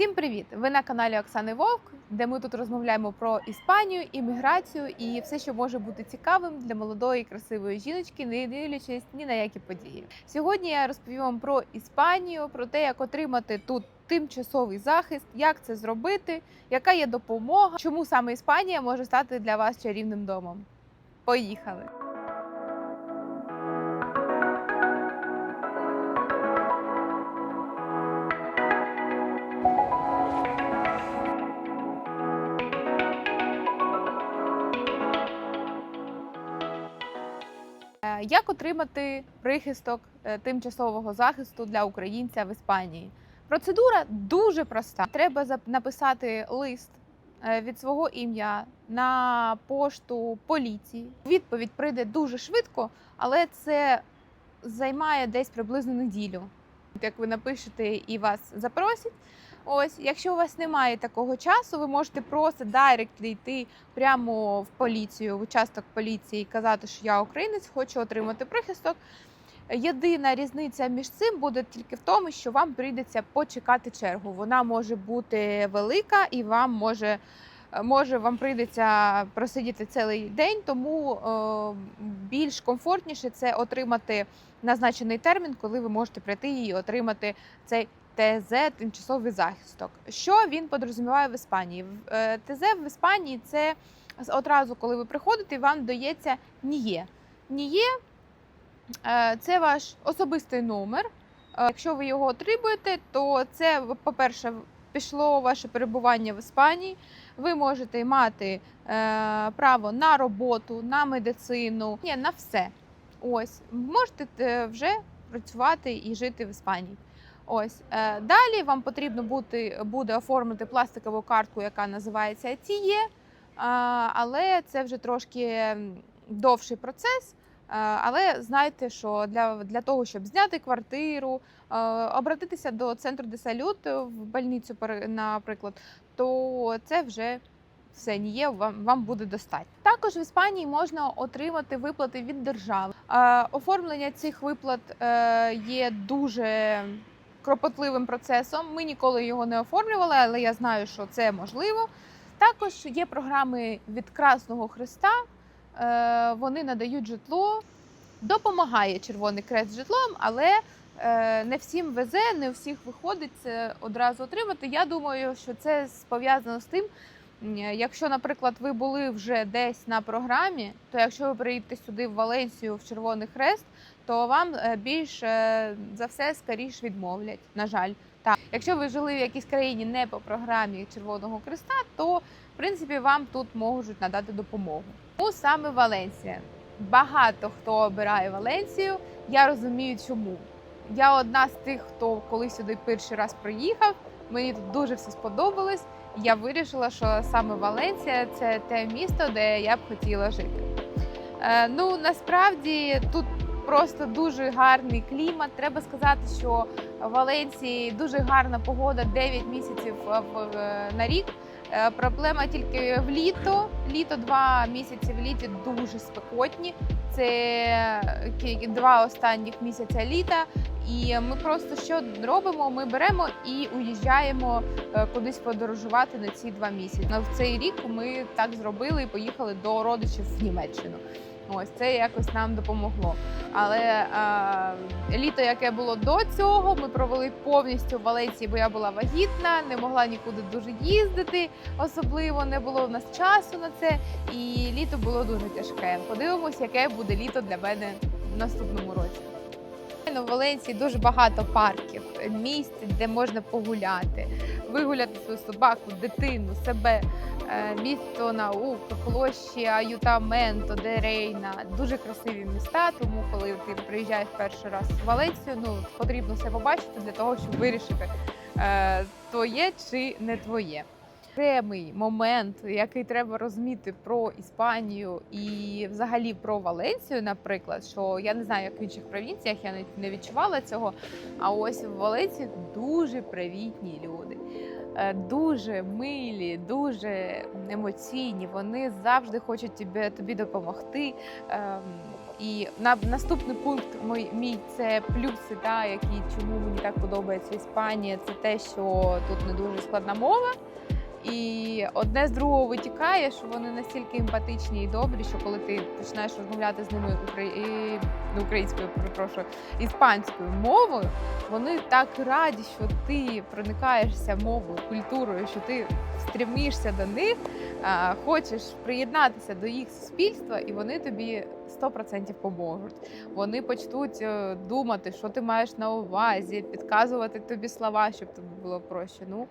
Всім привіт! Ви на каналі Оксани Вовк, де ми тут розмовляємо про Іспанію, імміграцію і все, що може бути цікавим для молодої красивої жіночки, не дивлячись ні на які події. Сьогодні я розповім вам про Іспанію, про те, як отримати тут тимчасовий захист, як це зробити, яка є допомога, чому саме Іспанія може стати для вас чарівним домом. Поїхали! Як отримати прихисток е, тимчасового захисту для українця в Іспанії? Процедура дуже проста. Треба написати лист е, від свого ім'я на пошту поліції. Відповідь прийде дуже швидко, але це займає десь приблизно неділю. Як ви напишете і вас запросять. Ось, якщо у вас немає такого часу, ви можете просто дайрект йти прямо в поліцію, в участок поліції і казати, що я українець, хочу отримати прихисток. Єдина різниця між цим буде тільки в тому, що вам прийдеться почекати чергу. Вона може бути велика і вам може. Може, вам прийдеться просидіти цілий день, тому е, більш комфортніше це отримати назначений термін, коли ви можете прийти і отримати цей ТЗ тимчасовий захисток. Що він подрозуміває в Іспанії? Е, ТЗ в Іспанії це одразу, коли ви приходите, вам дається НІЄ. НІЄ е, це ваш особистий номер. Е, Якщо ви його отримуєте, то це, по-перше, пішло ваше перебування в Іспанії. Ви можете мати право на роботу, на медицину, на все. Ось можете вже працювати і жити в Іспанії. Ось е, далі вам потрібно бути, буде оформити пластикову картку, яка називається ТІЄ, але це вже трошки довший процес. Е, Але знайте, що для, для того, щоб зняти квартиру, е, обратитися до центру де салют в больницю, наприклад, то це вже все ніє, вам, вам буде достатньо. Також в Іспанії можна отримати виплати від держави. Е, Оформлення цих виплат е, є дуже кропотливим процесом. Ми ніколи його не оформлювали, але я знаю, що це можливо. Також є програми від Красного Христа. Е, Вони надають житло, допомагає Червоний Крест житлом, але е, не всім везе, не всіх виходить це одразу отримати. Я думаю, що це пов'язано з тим, якщо, наприклад, ви були вже десь на програмі, то якщо ви приїдете сюди в Валенсію в Червоний Хрест, то вам е, більш е, за все скоріш відмовлять. На жаль, так. Якщо ви жили в якійсь країні не по програмі Червоного Хреста, то в принципі вам тут можуть надати допомогу. Тому саме Валенсія. Багато хто обирає Валенсію. Я розумію, чому. Я одна з тих, хто коли сюди перший раз приїхав. Мені тут дуже все сподобалось. Я вирішила, що саме Валенсія це те місто, де я б хотіла жити. Е, ну насправді тут просто дуже гарний клімат. Треба сказати, що в Валенсії дуже гарна погода 9 місяців е, на рік. Е, Проблема тільки в літо. Літо два місяці в літі дуже спекотні. Це два останніх місяця літа. І ми просто що робимо? Ми беремо і уїжджаємо е, кудись подорожувати на ці два місяці. В цей рік ми так зробили і поїхали до родичів в Німеччину. Ось це якось нам допомогло. Але е, літо, яке було до цього, ми провели повністю в Валенції, бо я була вагітна, не могла нікуди дуже їздити. Особливо не було в нас часу на це, і літо було дуже тяжке. Подивимось, яке буде літо для мене в наступному році. Ну, В Валенції дуже багато парків, місць, де можна погуляти, вигуляти свою собаку, дитину, себе. Е, Місто наук, площі Аютаменто, де Рейна. Дуже красиві міста. Тому, коли ти приїжджаєш перший раз в Валенцію, ну потрібно все побачити для того, щоб вирішити, е, твоє чи не твоє. Окремий момент, який треба розуміти про Іспанію і взагалі про Валенсію, наприклад, що я не знаю, як в інших провінціях, я не- відчувала цього. А ось в Валенсії дуже привітні люди, е, дуже милі, дуже емоційні. Вони завжди хочуть тобі, тобі допомогти. Ем, І на наступний пункт мій, мій це плюси, да, які чому мені так подобається Іспанія. Це те, що тут не дуже складна мова. І одне з другого витікає, що вони настільки емпатичні і добрі, що коли ти починаєш розмовляти з ними укра... і- не українською, перепрошую, іспанською мовою, вони так раді, що ти проникаєшся мовою, культурою, що ти стрімишся до них, хочеш приєднатися до їх суспільства, і вони тобі 100% поможуть. Вони почнуть е, думати, що ти маєш на увазі, підказувати тобі слова, щоб тобі було проще. Ну,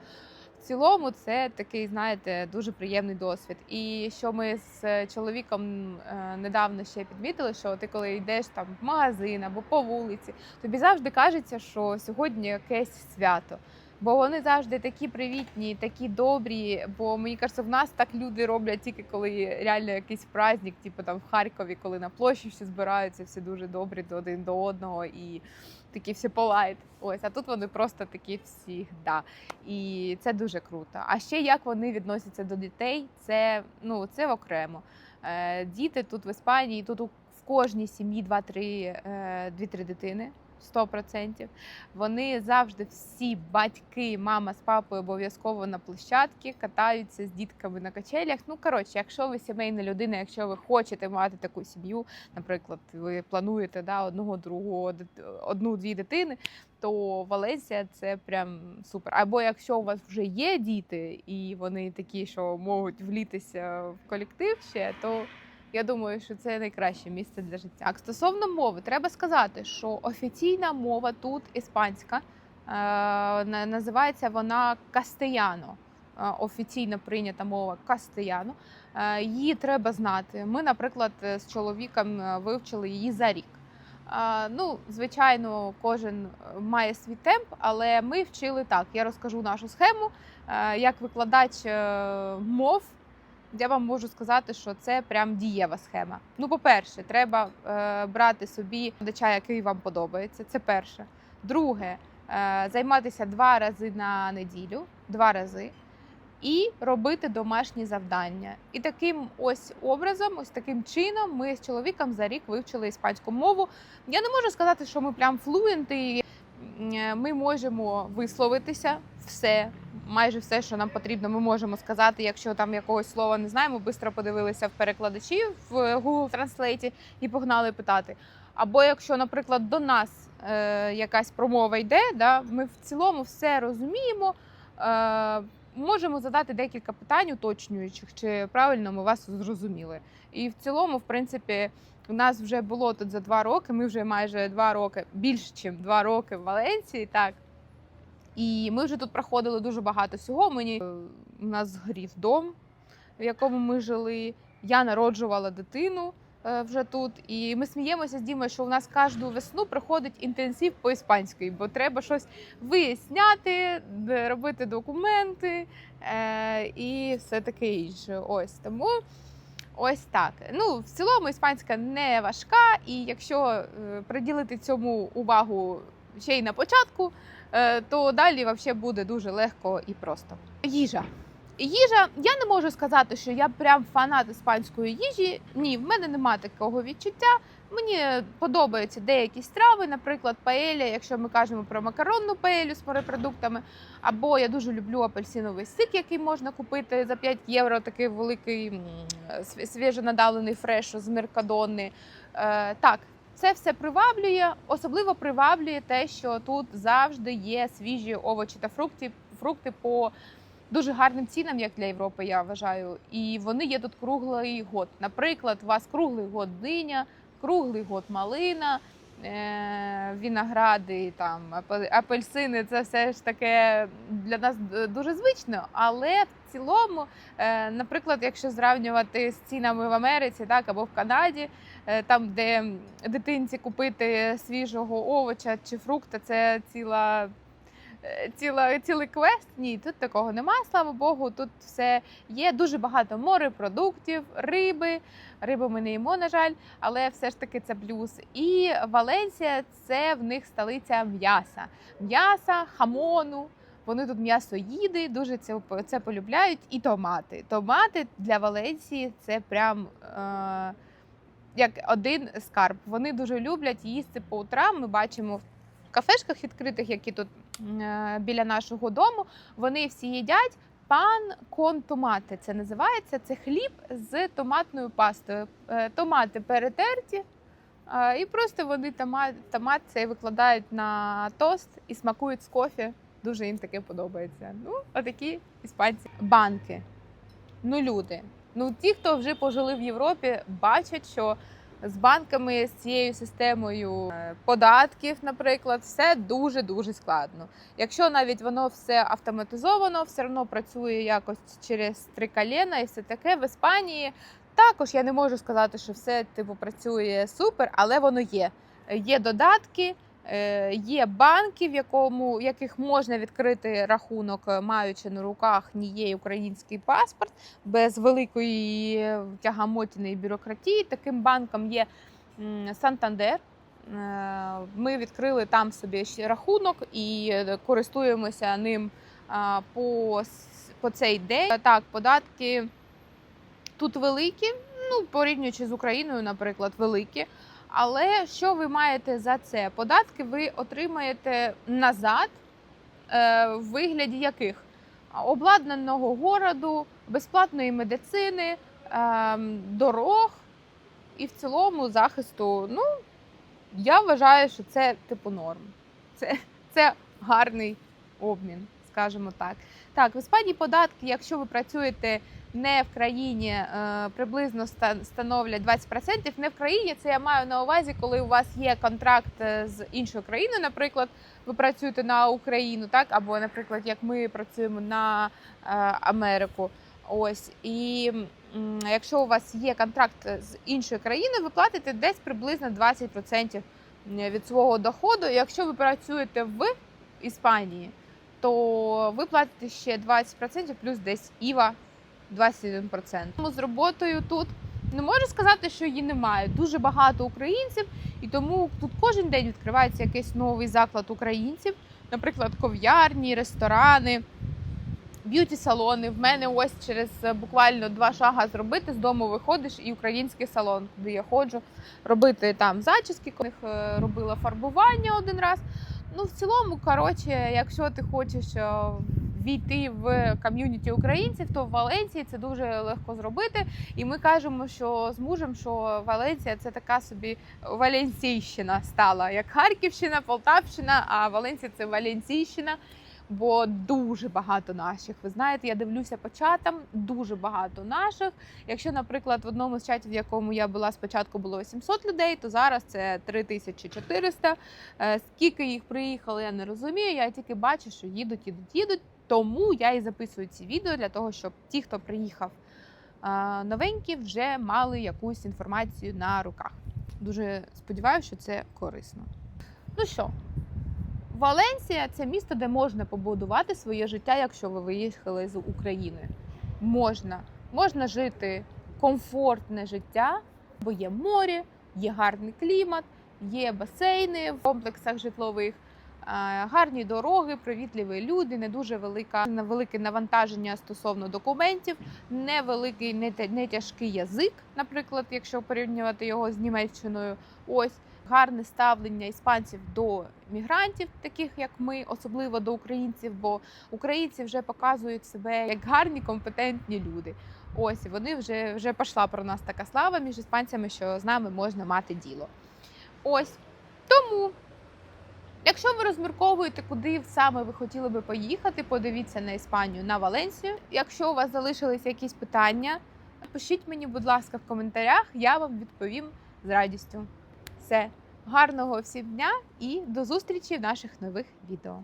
цілому, це такий, знаєте, дуже приємний досвід. І що ми з чоловіком е, недавно ще підмітили, що ти коли йдеш там в магазин або по вулиці, тобі завжди кажеться, що сьогодні якесь свято. Бо вони завжди такі привітні, такі добрі. Бо мені кажеться, в нас так люди роблять тільки коли реально якийсь праздник, типу там в Харкові, коли на площі всі збираються, всі дуже добрі до один до одного і такі всі полайт. Ось, а тут вони просто такі всі, да. І це дуже круто. А ще як вони відносяться до дітей, це ну це окремо. Е, діти тут в Іспанії, тут у в кожній сім'ї 2-3 е, 2-3 дитини. 100%. Вони завжди всі батьки, мама з папою обов'язково на площадці катаються з дітками на качелях. Ну коротше, якщо ви сімейна людина, якщо ви хочете мати таку сім'ю, наприклад, ви плануєте да, одного, другого, одну-дві дитини, то Валенсія це прям супер. Або якщо у вас вже є діти, і вони такі, що можуть влітися в колектив ще, то я думаю, що це найкраще місце для життя. Так, стосовно мови, треба сказати, що офіційна мова тут іспанська. Е, називається вона кастеяно. Е, Офіційно прийнята мова кастеяно. Е, Її треба знати. Ми, наприклад, з чоловіком вивчили її за рік. Ну, звичайно, кожен має свій темп, але ми вчили так. Я розкажу нашу схему. Як викладач мов, я вам можу сказати, що це прям дієва схема. Ну, по-перше, треба е, брати собі викладача, який вам подобається. Це перше. Друге, е, займатися два рази на неділю, два рази. І робити домашні завдання. І таким ось образом, ось таким чином, ми з чоловіком за рік вивчили іспанську мову. Я не можу сказати, що ми прям флуенти. Ми можемо висловитися все, майже все, що нам потрібно, ми можемо сказати. Якщо там якогось слова не знаємо, швидко подивилися в перекладачі в Google Translate і погнали питати. Або якщо, наприклад, до нас е, якась промова йде, да, ми в цілому все розуміємо. Е, можемо задати декілька питань уточнюючих, чи правильно ми вас зрозуміли. І в цілому, в принципі, у нас вже було тут за два роки. Ми вже майже два роки, більше ніж два роки в Валенції, так. І ми вже тут проходили дуже багато всього. Мені е, у нас згорів дом, в якому ми жили. Я народжувала дитину е, вже тут. І ми сміємося з Дімою, що у нас кожну весну приходить інтенсив по іспанській, бо треба щось виясняти, робити документи е, і все таке інше. Ось тому. Ось так. Ну, в цілому іспанська не важка, і якщо приділити цьому увагу ще й на початку, то далі взагалі буде дуже легко і просто. Їжа. Їжа, я не можу сказати, що я прям фанат іспанської їжі. Ні, в мене немає такого відчуття. Мені подобаються деякі страви, наприклад, паеля, якщо ми кажемо про макаронну паелю з морепродуктами. Або я дуже люблю апельсиновий сик, який можна купити за 5 євро, такий великий свіжонадавлений фреш з меркадони. Е, так, це все приваблює. Особливо приваблює те, що тут завжди є свіжі овочі та фрукти, фрукти по дуже гарним цінам, як для Європи, я вважаю. І вони є тут круглий год. Наприклад, у вас круглий год диня, круглий год малина. Е, Віногради, там апе- апельсини, це все ж таке для нас дуже звично. Але в цілому, е, наприклад, якщо зрівнювати з цінами в Америці, так або в Канаді, е, там, де дитинці купити свіжого овоча чи фрукта, це ціла. Е, Ціла, цілий квест. Ні, тут такого немає, слава Богу. Тут все є дуже багато морепродуктів, риби. Рибу ми не їмо, на жаль, але все ж таки це плюс. І Валенсія це в них столиця м'яса. М'яса, хамону. Вони тут м'ясо їди, дуже це, це полюбляють. І томати. Томати для Валенсії це прям. Е- як один скарб. Вони дуже люблять їсти по утрам. Ми бачимо в кафешках відкритих, які тут біля нашого дому. Вони всі їдять пан кон томати. Це називається. Це хліб з томатною пастою. Е, Томати перетерті. е, І просто вони томат, томат цей викладають на тост і смакують з кофі. Дуже їм таке подобається. Ну, отакі іспанці. Банки. Ну, люди. Ну, ті, хто вже пожили в Європі, бачать, що з банками, з цією системою е, податків, наприклад, все дуже дуже складно. Якщо навіть воно все автоматизовано, все одно працює якось через три коліна і все таке в Іспанії. Також я не можу сказати, що все типу працює супер, але воно є. Є додатки, е, є банки, в якому в яких можна відкрити рахунок, е, маючи на руках нієї український паспорт без великої тягамотіної бюрократії. Таким банком є Сантандер. Е, Ми відкрили там собі рахунок і е, користуємося ним по, по цей день. Так, податки тут великі, ну порівнюючи з Україною, наприклад, великі. Але що ви маєте за це? Податки ви отримаєте назад е, в вигляді яких? Обладнаного городу, безплатної медицини, е, дорог і в цілому захисту. Ну, я вважаю, що це типу норм. Це, це гарний обмін, скажімо так. Так, в Іспанії податки, якщо ви працюєте не в країні, е, приблизно ста- становлять 20%. Не в країні, це я маю на увазі, коли у вас є контракт е, з іншою країною, наприклад, ви працюєте на Україну, так або, наприклад, як ми працюємо на е, Америку. Ось і якщо у вас є контракт з іншою країною, ви платите десь приблизно 20% від свого доходу. Якщо ви працюєте в Іспанії, то ви платите ще 20% плюс десь ІВА 21%. Тому З роботою тут не можу сказати, що її немає. Дуже багато українців, і тому тут кожен день відкривається якийсь новий заклад українців, наприклад, ков'ярні, ресторани. Б'юті-салони. В мене ось через е, буквально два шага зробити з дому виходиш і український салон, куди я ходжу, робити там зачіски, коли е, робила фарбування один раз. Ну, в цілому, коротше, якщо ти хочеш е, війти в ком'юніті українців, то в Валенції це дуже легко зробити. І ми кажемо, що з мужем, що Валенція це така собі Валенційщина стала, як Харківщина, Полтавщина, а Валенція це Валенційщина. Бо дуже багато наших. Ви знаєте, я дивлюся по чатам, дуже багато наших. Якщо, наприклад, в одному з чатів, в якому я була спочатку, було 800 людей, то зараз це 3400. Е, Скільки їх приїхало, я не розумію. Я тільки бачу, що їдуть, їдуть, їдуть. Тому я і записую ці відео для того, щоб ті, хто приїхав новенькі, вже мали якусь інформацію на руках. Дуже сподіваюся, що це корисно. Ну що, Валенсія це місто, де можна побудувати своє життя, якщо ви виїхали з України. Можна. Можна жити комфортне життя, бо є море, є гарний клімат, є басейни в комплексах житлових, гарні дороги, привітливі люди, не дуже велика велике навантаження стосовно документів, невеликий, не, тяжкий язик, наприклад, якщо порівнювати його з Німеччиною. Ось гарне ставлення іспанців до мігрантів, таких як ми, особливо до українців, бо українці вже показують себе як гарні, компетентні люди. Ось вони вже вже пішла про нас така слава між іспанцями, що з нами можна мати діло. Ось тому. Якщо ви розмірковуєте, куди саме ви хотіли би поїхати, подивіться на Іспанію на Валенсію. Якщо у вас залишилися якісь питання, пишіть мені, будь ласка, в коментарях, я вам відповім з радістю. Все, гарного всім дня і до зустрічі в наших нових відео.